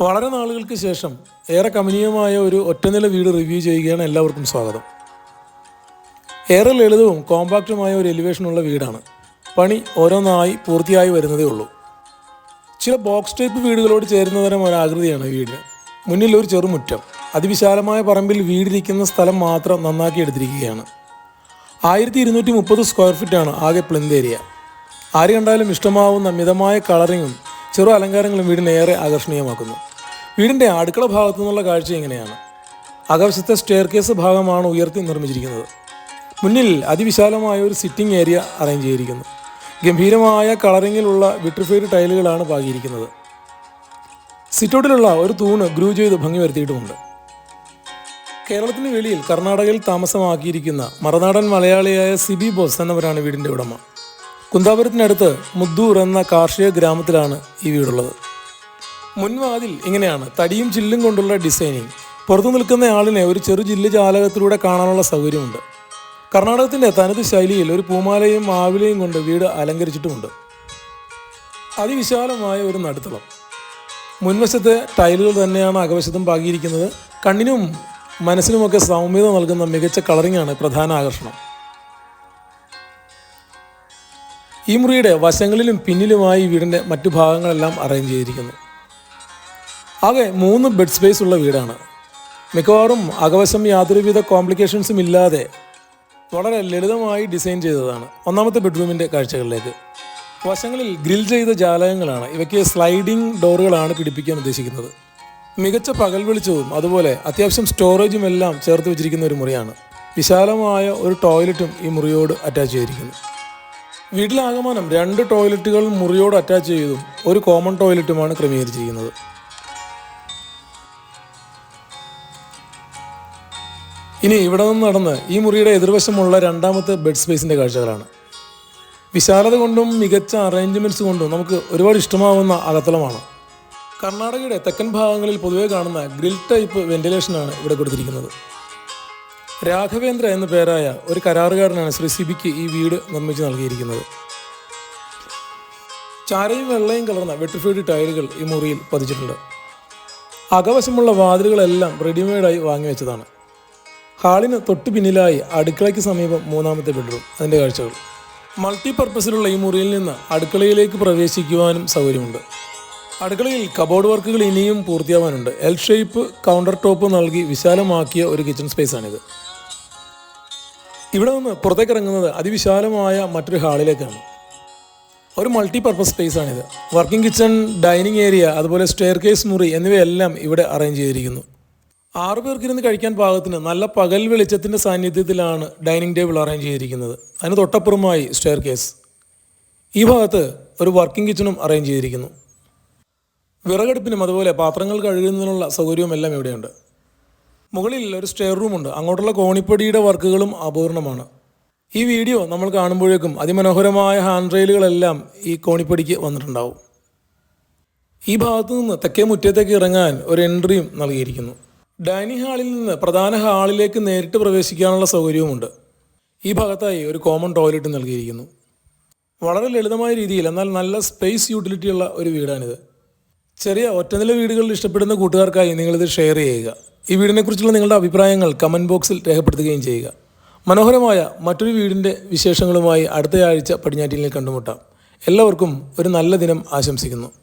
വളരെ നാളുകൾക്ക് ശേഷം ഏറെ കമനീയമായ ഒരു ഒറ്റനില വീട് റിവ്യൂ ചെയ്യുകയാണ് എല്ലാവർക്കും സ്വാഗതം. ഏറെ ലളിതവും കോമ്പാക്റ്റുമായ ഒരു എലിവേഷനുള്ള വീടാണ്. പണി ഓരോന്നായി പൂർത്തിയായി വരുന്നതേ ഉള്ളൂ. ചില ബോക്സ് ടൈപ്പ് വീടുകളോട് ചേരുന്ന തരം ഒരാകൃതിയാണ് വീടിന് മുന്നിൽ ഒരു ചെറുമുറ്റം അതിവിശാലമായ പറമ്പിൽ വീടിരിക്കുന്ന സ്ഥലം മാത്രം നന്നാക്കി എടുത്തിരിക്കുകയാണ്. ആയിരത്തി ഇരുന്നൂറ്റി മുപ്പത് സ്ക്വയർ ഫീറ്റാണ് ആകെ പ്ലിന്ത് ഏരിയ ആര് കണ്ടാലും ഇഷ്ടമാവുന്ന മിതമായ കളറിങ്ങും ചെറു അലങ്കാരങ്ങളും വീടിനെ ഏറെ ആകർഷണീയമാക്കുന്നു. വീടിന്റെ അടുക്കള ഭാഗത്തു നിന്നുള്ള കാഴ്ച ഇങ്ങനെയാണ്. അകവശത്തെ സ്റ്റെയർ കേസ് ഭാഗമാണ് ഉയർത്തി നിർമ്മിച്ചിരിക്കുന്നത്. മുന്നിൽ അതിവിശാലമായ ഒരു സിറ്റിംഗ് ഏരിയ അറേഞ്ച് ചെയ്തിരിക്കുന്നു. ഗംഭീരമായ കളറിങ്ങിലുള്ള വിട്രിഫൈഡ് ടൈലുകളാണ് പാകിയിരിക്കുന്നത്. സിറ്റൗട്ടിലുള്ള ഒരു തൂണ് ഗ്രൂ ചെയ്ത് ഭംഗി വരുത്തിയിട്ടുമുണ്ട്. കേരളത്തിന് വെളിയിൽ കർണാടകയിൽ താമസമാക്കിയിരിക്കുന്ന മറനാടൻ മലയാളിയായ സിബി ബോസ് എന്നവരാണ് വീടിന്റെ ഉടമ. കുന്താപുരത്തിനടുത്ത് മുദ്ദൂർ എന്ന കാർഷിക ഗ്രാമത്തിലാണ് ഈ വീടുള്ളത്. മുൻവാതിൽ ഇങ്ങനെയാണ് തടിയും ചില്ലും കൊണ്ടുള്ള ഡിസൈനിങ്. പുറത്തു നിൽക്കുന്ന ആളിനെ ഒരു ചെറു ജില്ല ജാലകത്തിലൂടെ കാണാനുള്ള സൗകര്യമുണ്ട്. കർണാടകത്തിന്റെ തനത് ശൈലിയിൽ ഒരു പൂമാലയും മാവിലയും കൊണ്ട് വീട് അലങ്കരിച്ചിട്ടുമുണ്ട്. അതിവിശാലമായ ഒരു നടുത്തളം. മുൻവശത്തെ ടൈലുകൾ തന്നെയാണ് അകവശത്തും പാകിയിരിക്കുന്നത്. കണ്ണിനും മനസ്സിനുമൊക്കെ സൗമ്യത നൽകുന്ന മികച്ച കളറിംഗാണ് പ്രധാന ആകർഷണം. ഈ മുറിയുടെ വശങ്ങളിലും പിന്നിലുമായി വീടിന്റെ മറ്റു ഭാഗങ്ങളെല്ലാം അറേഞ്ച് ചെയ്തിരിക്കുന്നു. ആകെ മൂന്ന് ബെഡ് സ്പേസ് ഉള്ള വീടാണ്. മിക്കവാറും അകവശം യാതൊരുവിധ കോംപ്ലിക്കേഷൻസും ഇല്ലാതെ വളരെ ലളിതമായി ഡിസൈൻ ചെയ്തതാണ്. ഒന്നാമത്തെ ബെഡ്റൂമിന്റെ കാഴ്ചകളിലേക്ക്. വശങ്ങളിൽ ഗ്രിൽ ചെയ്ത ജാലകങ്ങളാണ്. ഇവയ്ക്ക് സ്ലൈഡിംഗ് ഡോറുകളാണ് പിടിപ്പിക്കാൻ ഉദ്ദേശിക്കുന്നത്. മികച്ച പകൽ വെളിച്ചവും അതുപോലെ അത്യാവശ്യം സ്റ്റോറേജും എല്ലാം ചേർത്ത് വെച്ചിരിക്കുന്ന ഒരു മുറിയാണ്. വിശാലമായ ഒരു ടോയ്ലറ്റും ഈ മുറിയോട് അറ്റാച്ച് ചെയ്തിരിക്കുന്നു. വീട്ടിലാകമാനം രണ്ട് ടോയ്ലറ്റുകൾ മുറിയോട് അറ്റാച്ച് ചെയ്തും ഒരു കോമൺ ടോയ്ലറ്റുമാണ് ക്രമീകരിച്ചിരിക്കുന്നത്. ഇനി ഇവിടെ നിന്ന് നടന്ന് ഈ മുറിയുടെ എതിർവശമുള്ള രണ്ടാമത്തെ ബെഡ് സ്പേസിന്റെ കാഴ്ചകളാണ്. വിശാലത കൊണ്ടും മികച്ച അറേഞ്ച്മെന്റ്സ് കൊണ്ടും നമുക്ക് ഒരുപാട് ഇഷ്ടമാവുന്ന അകത്തളമാണ്. കർണാടകയുടെ തെക്കൻ ഭാഗങ്ങളിൽ പൊതുവേ കാണുന്ന ഗ്രിൽ ടൈപ്പ് വെന്റിലേഷനാണ് ഇവിടെ കൊടുത്തിരിക്കുന്നത്. രാഘവേന്ദ്ര എന്ന പേരായ ഒരു കരാറുകാരനാണ് ശ്രീ സിബിക്ക് ഈ വീട് നിർമ്മിച്ച് നൽകിയിരിക്കുന്നത്. ചാരയും വെള്ളയും കലർന്ന വെട്ടിഫീഡ് ടൈലുകൾ ഈ മുറിയിൽ പതിച്ചിട്ടുണ്ട്. അകവശമുള്ള വാതിലുകളെല്ലാം റെഡിമെയ്ഡായി വാങ്ങി വെച്ചതാണ്. ഹാളിന് തൊട്ടു പിന്നിലായി അടുക്കളയ്ക്ക് സമീപം മൂന്നാമത്തെ ബെഡ്റൂം അതിന്റെ കാഴ്ചകൾ. മൾട്ടി പർപ്പസിലുള്ള ഈ മുറിയിൽ നിന്ന് അടുക്കളയിലേക്ക് പ്രവേശിക്കുവാനും സൗകര്യമുണ്ട്. അടുക്കളയിൽ കബോർഡ് വർക്കുകൾ ഇനിയും പൂർത്തിയാവാനുണ്ട്. എൽ ഷേപ്പ് കൗണ്ടർ ടോപ്പ് നൽകി വിശാലമാക്കിയ ഒരു കിച്ചൺ സ്പേസാണിത് ഇവിടെ നിന്ന് പുറത്തേക്ക് ഇറങ്ങുന്നത് അതിവിശാലമായ മറ്റൊരു ഹാളിലേക്കാണ്. ഒരു മൾട്ടി പർപ്പസ് സ്പേസ് ആണിത്. വർക്കിംഗ് കിച്ചൺ ഡൈനിങ് ഏരിയ അതുപോലെ സ്റ്റെയർ കേസ് മുറി എന്നിവയെല്ലാം ഇവിടെ അറേഞ്ച് ചെയ്തിരിക്കുന്നു. ആറു പേർക്ക് ഇരുന്ന് കഴിക്കാൻ പാകത്തിന് നല്ല പകൽ വെളിച്ചത്തിന്റെ സാന്നിധ്യത്തിലാണ് ഡൈനിങ് ടേബിൾ അറേഞ്ച് ചെയ്തിരിക്കുന്നത്. അതിന് തൊട്ടപ്പുറമായി സ്റ്റെയർ കേസ് ഈ ഭാഗത്ത് ഒരു വർക്കിംഗ് കിച്ചണും അറേഞ്ച് ചെയ്തിരിക്കുന്നു. വിറകടുപ്പിനും അതുപോലെ പാത്രങ്ങൾ കഴുകുന്നതിനുള്ള സൗകര്യവും എല്ലാം ഇവിടെയുണ്ട്. മുകളിൽ ഒരു സ്റ്റെയർ റൂമുണ്ട് അങ്ങോട്ടുള്ള കോണിപ്പടിയുടെ വർക്കുകളും അപൂർണമാണ്. ഈ വീഡിയോ നമ്മൾ കാണുമ്പോഴേക്കും അതിമനോഹരമായ ഹാൻഡ് റെയിലുകളെല്ലാം ഈ കോണിപ്പടിക്ക് വന്നിട്ടുണ്ടാവും. ഈ ഭാഗത്തു നിന്ന് തെക്കേ മുറ്റത്തേക്ക് ഇറങ്ങാൻ ഒരു എൻട്രിയും നൽകിയിരിക്കുന്നു. ഡൈനിങ് ഹാളിൽ നിന്ന് പ്രധാന ഹാളിലേക്ക് നേരിട്ട് പ്രവേശിക്കാനുള്ള സൗകര്യവുമുണ്ട്. ഈ ഭാഗത്തായി ഒരു കോമൺ ടോയ്ലറ്റ് നൽകിയിരിക്കുന്നു. വളരെ ലളിതമായ രീതിയിൽ എന്നാൽ നല്ല സ്പേസ് യൂട്ടിലിറ്റിയുള്ള ഒരു വീടാണിത്. ചെറിയ ഒറ്റനില വീടുകളിൽ ഇഷ്ടപ്പെടുന്ന കൂട്ടുകാർക്കായി നിങ്ങളിത് ഷെയർ ചെയ്യുക. ഈ വീടിനെക്കുറിച്ചുള്ള നിങ്ങളുടെ അഭിപ്രായങ്ങൾ കമന്റ് ബോക്സിൽ രേഖപ്പെടുത്തുകയും ചെയ്യുക. മനോഹരമായ മറ്റൊരു വീടിന്റെ വിശേഷങ്ങളുമായി അടുത്തയാഴ്ച പടിഞ്ഞാറ്റിൽ കണ്ടുമുട്ടാം. എല്ലാവർക്കും ഒരു നല്ല ദിനം ആശംസിക്കുന്നു.